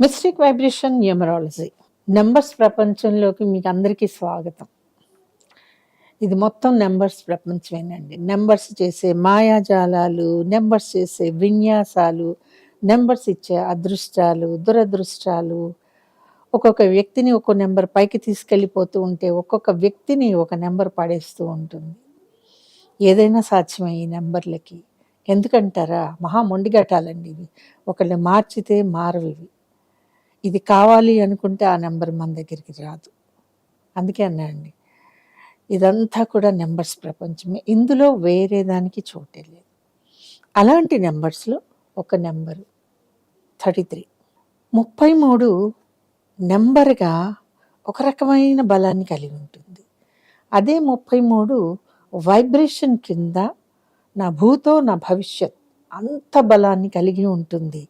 Mystic vibration numerology. Numbers ప్రపంచంలోకి మీకు అందరికీ స్వాగతం. ఇది మొత్తం నెంబర్స్ ప్రపంచమేనండి. నెంబర్స్ చేసే మాయాజాలాలు నెంబర్స్ చేసే విన్యాసాలు నెంబర్స్ ఇచ్చే అదృష్టాలు దురదృష్టాలు. ఒక్కొక్క వ్యక్తిని ఒక్కో నెంబర్ పైకి తీసుకెళ్ళిపోతూ ఉంటే ఒక్కొక్క వ్యక్తిని ఒక నెంబర్ పడేస్తూ ఉంటుంది. ఏదైనా సాధ్యమే ఈ నెంబర్లకి. ఎందుకంటారా? మహా మొండిఘటాలండి ఇవి. ఒకళ్ళు మార్చితే మారవు ఇవి. ఇది కావాలి అనుకుంటే ఆ నెంబర్ మన దగ్గరికి రాదు. అందుకే అన్నాండి ఇదంతా కూడా నెంబర్స్ ప్రపంచమే. ఇందులో వేరే దానికి చోటే లేదు. అలాంటి నెంబర్స్లో ఒక నెంబరు థర్టీ త్రీ. ముప్పై మూడు నెంబర్గా ఒక రకమైన బలాన్ని కలిగి ఉంటుంది. అదే ముప్పై మూడు వైబ్రేషన్ కింద నా భూతో నా భవిష్యత్ అంత బలాన్ని కలిగి ఉంటుంది.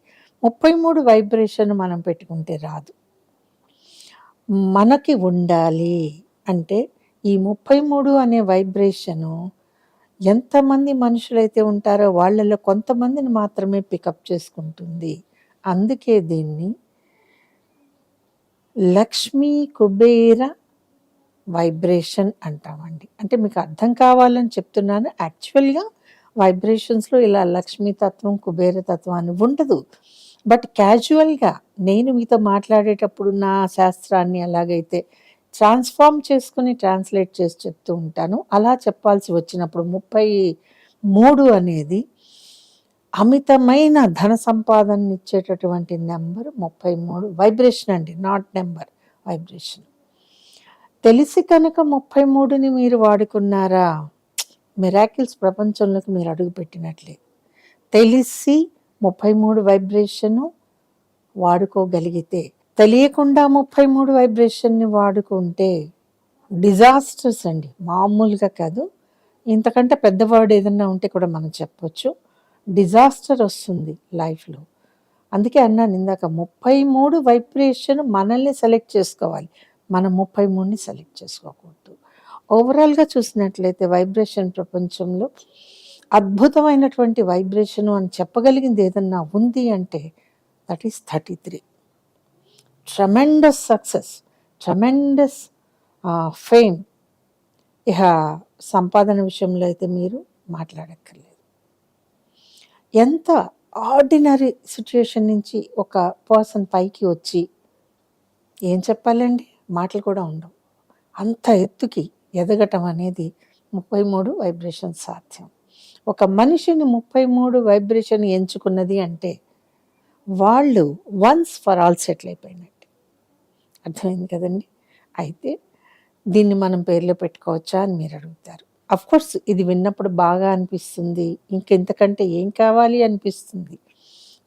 ముప్పై మూడు వైబ్రేషన్ మనం పెట్టుకుంటే రాదు. మనకి ఉండాలి అంటే ఈ ముప్పై మూడు అనే వైబ్రేషను ఎంతమంది మనుషులైతే ఉంటారో వాళ్ళలో కొంతమందిని మాత్రమే పికప్ చేసుకుంటుంది. అందుకే దీన్ని లక్ష్మీ కుబేర వైబ్రేషన్ అంటామండి. అంటే మీకు అర్థం కావాలని చెప్తున్నాను. యాక్చువల్గా వైబ్రేషన్స్లో ఇలా లక్ష్మీతత్వం కుబేరతత్వం అని ఉండదు. బట్ క్యాజువల్గా నేను మీతో మాట్లాడేటప్పుడు నా శాస్త్రాన్ని అలాగైతే ట్రాన్స్ఫార్మ్ చేసుకుని ట్రాన్స్లేట్ చేసి చెప్తూ ఉంటాను. అలా చెప్పాల్సి వచ్చినప్పుడు ముప్పై మూడు అనేది అమితమైన ధన సంపాదన ఇచ్చేటటువంటి నెంబర్ ముప్పై మూడు. వైబ్రేషన్ అండి నాట్ నెంబర్ వైబ్రేషన్. తెలిసి కనుక ముప్పై మూడుని మీరు వాడుకున్నారా? మిరాకిల్స్ ప్రపంచంలోకి మీరు అడుగుపెట్టినట్లే. తెలిసి ముప్పై మూడు వైబ్రేషను వాడుకోగలిగితే తెలియకుండా ముప్పై మూడు వైబ్రేషన్ని వాడుకుంటే డిజాస్టర్స్ అండి. మామూలుగా కాదు. ఇంతకంటే పెద్దవాడు ఏదన్నా ఉంటే కూడా మనం చెప్పొచ్చు. డిజాస్టర్ వస్తుంది లైఫ్లో. అందుకే అన్నాను ఇందాక ముప్పై మూడు వైబ్రేషన్ మనల్ని సెలెక్ట్ చేసుకోవాలి. మనం ముప్పై మూడుని సెలెక్ట్ చేసుకోకూడదు. ఓవరాల్గా చూసినట్లయితే వైబ్రేషన్ ప్రపంచంలో అద్భుతమైనటువంటి వైబ్రేషను అని చెప్పగలిగింది ఏదన్నా ఉంది అంటే that is thirty three tremendous success tremendous fame ఇహ సంపాదన విషయంలో అయితే మీరు మాట్లాడక్కర్లేదు. ఎంత ఆర్డినరీ సిచ్యుయేషన్ నుంచి ఒక పర్సన్ పైకి వచ్చి ఏం చెప్పాలండి? మాటలు కూడా ఉండవు. అంత ఎత్తుకి ఎదగటం అనేది ముప్పై మూడు వైబ్రేషన్ సాధ్యం. ఒక మనిషిని ముప్పై మూడు వైబ్రేషన్ ఎంచుకున్నది అంటే వాళ్ళు వన్స్ ఫర్ ఆల్ సెటిల్ అయిపోయినట్టు. అర్థమైంది కదండి? అయితే దీన్ని మనం పేర్లో పెట్టుకోవచ్చా అని మీరు అడుగుతారు. కోర్స్ ఇది విన్నప్పుడు బాగా అనిపిస్తుంది. ఇంకెంతకంటే ఏం కావాలి అనిపిస్తుంది?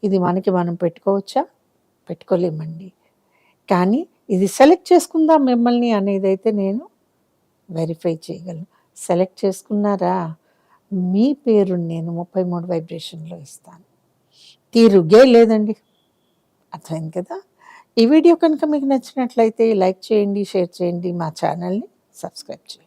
ఇది మనకి మనం పెట్టుకోవచ్చా? పెట్టుకోలేమండి. కానీ ఇది సెలెక్ట్ చేసుకుందాం మిమ్మల్ని అనేది అయితే నేను వెరిఫై చేయగలను. సెలెక్ట్ చేసుకున్నారా? మీ పేరు నేను ముప్పై మూడు వైబ్రేషన్లో ఇస్తాను. తీరుగే లేదండి. అర్థమైంది కదా? ఈ వీడియో కనుక మీకు నచ్చినట్లయితే లైక్ చేయండి షేర్ చేయండి మా ఛానల్ని సబ్స్క్రైబ్ చేయండి.